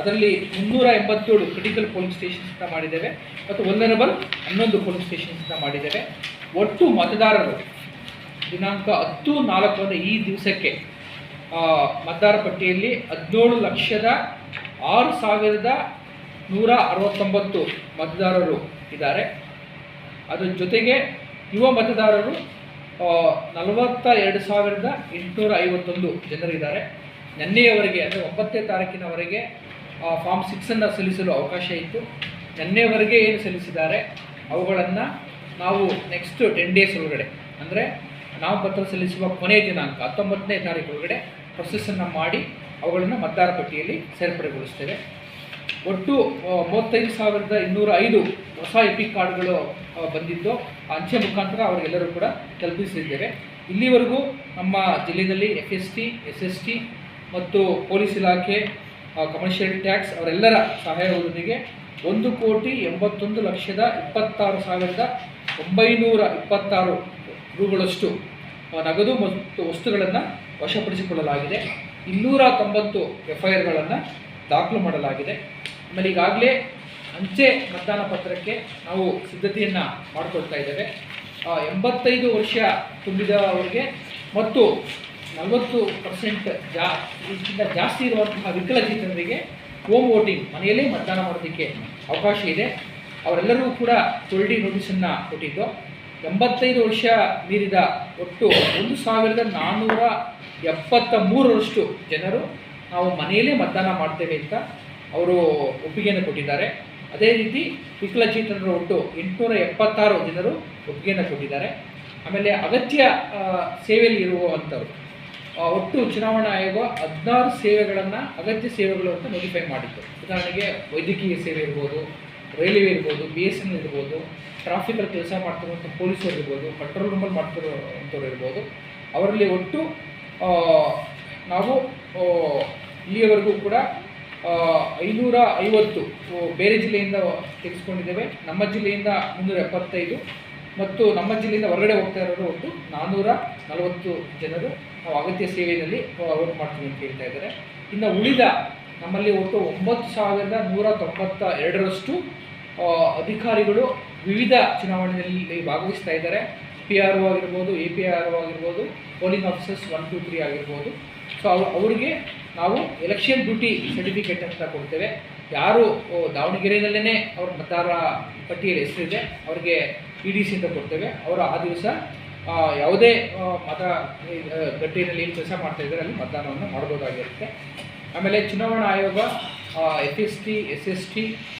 ಅದರಲ್ಲಿ ಮುನ್ನೂರ ಎಂಬತ್ತೇಳು ಕ್ರಿಟಿಕಲ್ ಪೋಲಿಂಗ್ ಸ್ಟೇಷನ್ಸ್ನ ಮಾಡಿದ್ದೇವೆ. ಮತ್ತು ಒಂದನೇಬಲ್ ಹನ್ನೊಂದು ಪೋಲಿಂಗ್ ಸ್ಟೇಷನ್ಸ್ನ ಮಾಡಿದ್ದೇವೆ. ಒಟ್ಟು ಮತದಾರರು ದಿನಾಂಕ ಹತ್ತು ನಾಲ್ಕು ಅಂದರೆ ಈ ದಿವಸಕ್ಕೆ ಮತದಾರ ಪಟ್ಟಿಯಲ್ಲಿ ಹದಿನೇಳು ಲಕ್ಷದ ಆರು ಸಾವಿರದ ನೂರ ಅರವತ್ತೊಂಬತ್ತು ಮತದಾರರು ಇದ್ದಾರೆ. ಅದರ ಜೊತೆಗೆ ಯುವ ಮತದಾರರು ನಲವತ್ತ ಎರಡು ಸಾವಿರದ ಎಂಟುನೂರ ಐವತ್ತೊಂದು ಜನರಿದ್ದಾರೆ. ನಿನ್ನೆಯವರೆಗೆ, ಅಂದರೆ ಒಂಬತ್ತನೇ ತಾರೀಕಿನವರೆಗೆ ಫಾರ್ಮ್ ಸಿಕ್ಸನ್ನು ಸಲ್ಲಿಸಲು ಅವಕಾಶ ಇತ್ತು. ನಿನ್ನೆವರೆಗೆ ಏನು ಸಲ್ಲಿಸಿದ್ದಾರೆ? ಅವುಗಳನ್ನು ನಾವು ನೆಕ್ಸ್ಟ್ ಟೆನ್ ಡೇಸ್ ಒಳಗಡೆ, ಅಂದರೆ ನಾಮಪತ್ರ ಸಲ್ಲಿಸುವ ಕೊನೆಯ ದಿನಾಂಕ, ಹತ್ತೊಂಬತ್ತನೇ ತಾರೀಕು ಒಳಗಡೆ ಪ್ರೊಸೆಸನ್ನು ಮಾಡಿ ಅವುಗಳನ್ನು ಮತದಾರ ಪಟ್ಟಿಯಲ್ಲಿ ಸೇರ್ಪಡೆಗೊಳಿಸ್ತೇವೆ. ಒಟ್ಟು ಮೂವತ್ತೈದು ಸಾವಿರದ ಇನ್ನೂರ ಐದು ಹೊಸ ಎಪಿಕ್ ಕಾರ್ಡ್ಗಳು ಬಂದಿದ್ದು. ಅಂಚೆ ಮುಖಾಂತರ ಅವರಿಗೆಲ್ಲರೂ ಕೂಡ ತಲುಪಿಸಿದ್ದೇವೆ. ಇಲ್ಲಿವರೆಗೂ ನಮ್ಮ ಜಿಲ್ಲೆಯಲ್ಲಿ F S T S S T ಮತ್ತು ಪೊಲೀಸ್ ಇಲಾಖೆ ಕಮರ್ಷಿಯಲ್ ಟ್ಯಾಕ್ಸ್ ಅವರೆಲ್ಲರ ಸಹಾಯದೊಂದಿಗೆ ಒಂದು ಕೋಟಿ ಎಂಬತ್ತೊಂದು ಲಕ್ಷದ ಇಪ್ಪತ್ತಾರು ಸಾವಿರದ ಒಂಬೈನೂರ ಇಪ್ಪತ್ತಾರು ರೂಗಳಷ್ಟು ನಗದು ಮತ್ತು ವಸ್ತುಗಳನ್ನು ವಶಪಡಿಸಿಕೊಳ್ಳಲಾಗಿದೆ. ಇನ್ನೂರ ತೊಂಬತ್ತು ಎಫ್ ಐ ಆರ್ಗಳನ್ನು ದಾಖಲು ಮಾಡಲಾಗಿದೆ. ಆಮೇಲೆ ಈಗಾಗಲೇ ಅಂಚೆ ಮತದಾನ ಪತ್ರಕ್ಕೆ ನಾವು ಸಿದ್ಧತೆಯನ್ನು ಮಾಡಿಕೊಳ್ತಾ ಇದ್ದೇವೆ. ಎಂಬತ್ತೈದು ವರ್ಷ ತುಂಬಿದವರಿಗೆ ಮತ್ತು ನಲವತ್ತು ಪರ್ಸೆಂಟ್ ಜಾ ಇದಕ್ಕಿಂತ ಜಾಸ್ತಿ ಇರುವಂತಹ ವಿಕಲಚೇತನರಿಗೆ ಹೋಮ್ ವೋಟಿಂಗ್ ಮನೆಯಲ್ಲೇ ಮತದಾನ ಮಾಡೋದಕ್ಕೆ ಅವಕಾಶ ಇದೆ. ಅವರೆಲ್ಲರೂ ಕೂಡ ಟೊಲ್ಡಿ ನೋಟಿಸನ್ನು ಕೊಟ್ಟಿದ್ದು. ಎಂಬತ್ತೈದು ವರ್ಷ ಮೀರಿದ ಒಟ್ಟು ಒಂದು ಸಾವಿರದ ನಾನ್ನೂರ ಎಪ್ಪತ್ತ ಮೂರರಷ್ಟು ಜನರು ನಾವು ಮನೆಯಲ್ಲೇ ಮತದಾನ ಮಾಡ್ತೇವೆ ಅಂತ ಅವರು ಒಪ್ಪಿಗೆಯನ್ನು ಕೊಟ್ಟಿದ್ದಾರೆ. ಅದೇ ರೀತಿ ವಿಕಲಚೇತನರು ಒಟ್ಟು ಎಂಟುನೂರ ಎಪ್ಪತ್ತಾರು ಜನರು ಒಪ್ಪಿಗೆಯನ್ನು ಕೊಟ್ಟಿದ್ದಾರೆ. ಆಮೇಲೆ ಅಗತ್ಯ ಸೇವೆಯಲ್ಲಿ ಇರುವಂಥವ್ರು. ಒಟ್ಟು ಚುನಾವಣಾ ಆಯೋಗ ಹದಿನಾರು ಸೇವೆಗಳನ್ನು ಅಗತ್ಯ ಸೇವೆಗಳು ಅಂತ ನೋಟಿಫೈ ಮಾಡಿತ್ತು. ಉದಾಹರಣೆಗೆ ವೈದ್ಯಕೀಯ ಸೇವೆ ಇರ್ಬೋದು, ರೈಲ್ವೆ ಇರ್ಬೋದು ಬಿ ಎಸ್ ಎನ್ ಇರ್ಬೋದು ಟ್ರಾಫಿಕಲ್ಲಿ ಕೆಲಸ ಮಾಡ್ತಿರುವಂಥ ಪೊಲೀಸರು ಇರ್ಬೋದು ಪೆಟ್ರೋಲ್ ರೂಮಲ್ಲಿ ಮಾಡ್ತಿರೋಂಥವ್ರು ಇರ್ಬೋದು. ಅವರಲ್ಲಿ ಒಟ್ಟು ನಾವು ಇಲ್ಲಿಯವರೆಗೂ ಕೂಡ ಐನೂರ ಐವತ್ತು ಬೇರೆ ಜಿಲ್ಲೆಯಿಂದ ತೆಗೆಸ್ಕೊಂಡಿದ್ದೇವೆ. ನಮ್ಮ ಜಿಲ್ಲೆಯಿಂದ ಮುನ್ನೂರ ಎಪ್ಪತ್ತೈದು. ಮತ್ತು ನಮ್ಮ ಜಿಲ್ಲೆಯಿಂದ ಹೊರಗಡೆ ಹೋಗ್ತಾ ಇರೋರು ಒಟ್ಟು ನಾನ್ನೂರ ನಲವತ್ತು ಜನರು ನಾವು ಅಗತ್ಯ ಸೇವೆಯಲ್ಲಿ ವರ್ಕ್ ಮಾಡ್ತೀವಿ ಅಂತ ಹೇಳ್ತಾ ಇದ್ದಾರೆ. ಇನ್ನು ಉಳಿದ ನಮ್ಮಲ್ಲಿ ಒಟ್ಟು ಒಂಬತ್ತು ಸಾವಿರದ ನೂರ ತೊಂಬತ್ತ ಎರಡರಷ್ಟು ಅಧಿಕಾರಿಗಳು ವಿವಿಧ ಚುನಾವಣೆಯಲ್ಲಿ ಭಾಗವಹಿಸ್ತಾ ಇದ್ದಾರೆ. ಪಿ ಆರ್ ಒ ಆಗಿರ್ಬೋದು ಎ ಪಿ ಆರ್ ಒ ಆಗಿರ್ಬೋದು polling officers one two three ಆಗಿರ್ಬೋದು. ಸೊ ಅವ್ರಿಗೆ ನಾವು ಎಲೆಕ್ಷನ್ ಡ್ಯೂಟಿ ಸರ್ಟಿಫಿಕೇಟ್ ಅಂತ ಕೊಡ್ತೇವೆ. ಯಾರು ದಾವಣಗೆರೆಯಲ್ಲೇ ಅವ್ರ ಮತದಾರ ಪಟ್ಟಿಯಲ್ಲಿ ಹೆಸರಿದೆ, ಅವ್ರಿಗೆ ಇ ಡಿ ಸಿ ಅಂತ ಕೊಡ್ತೇವೆ. ಅವರು ಆ ದಿವಸ ಯಾವುದೇ ಮತ ಗಟ್ಟಿನಲ್ಲಿ ಏನು ಕೆಲಸ ಮಾಡ್ತಾ ಇದ್ದಾರೆ ಅಲ್ಲಿ ಮತದಾನವನ್ನು ಮಾಡ್ಬೋದಾಗಿರುತ್ತೆ. ಆಮೇಲೆ ಚುನಾವಣಾ ಆಯೋಗ F S T S S T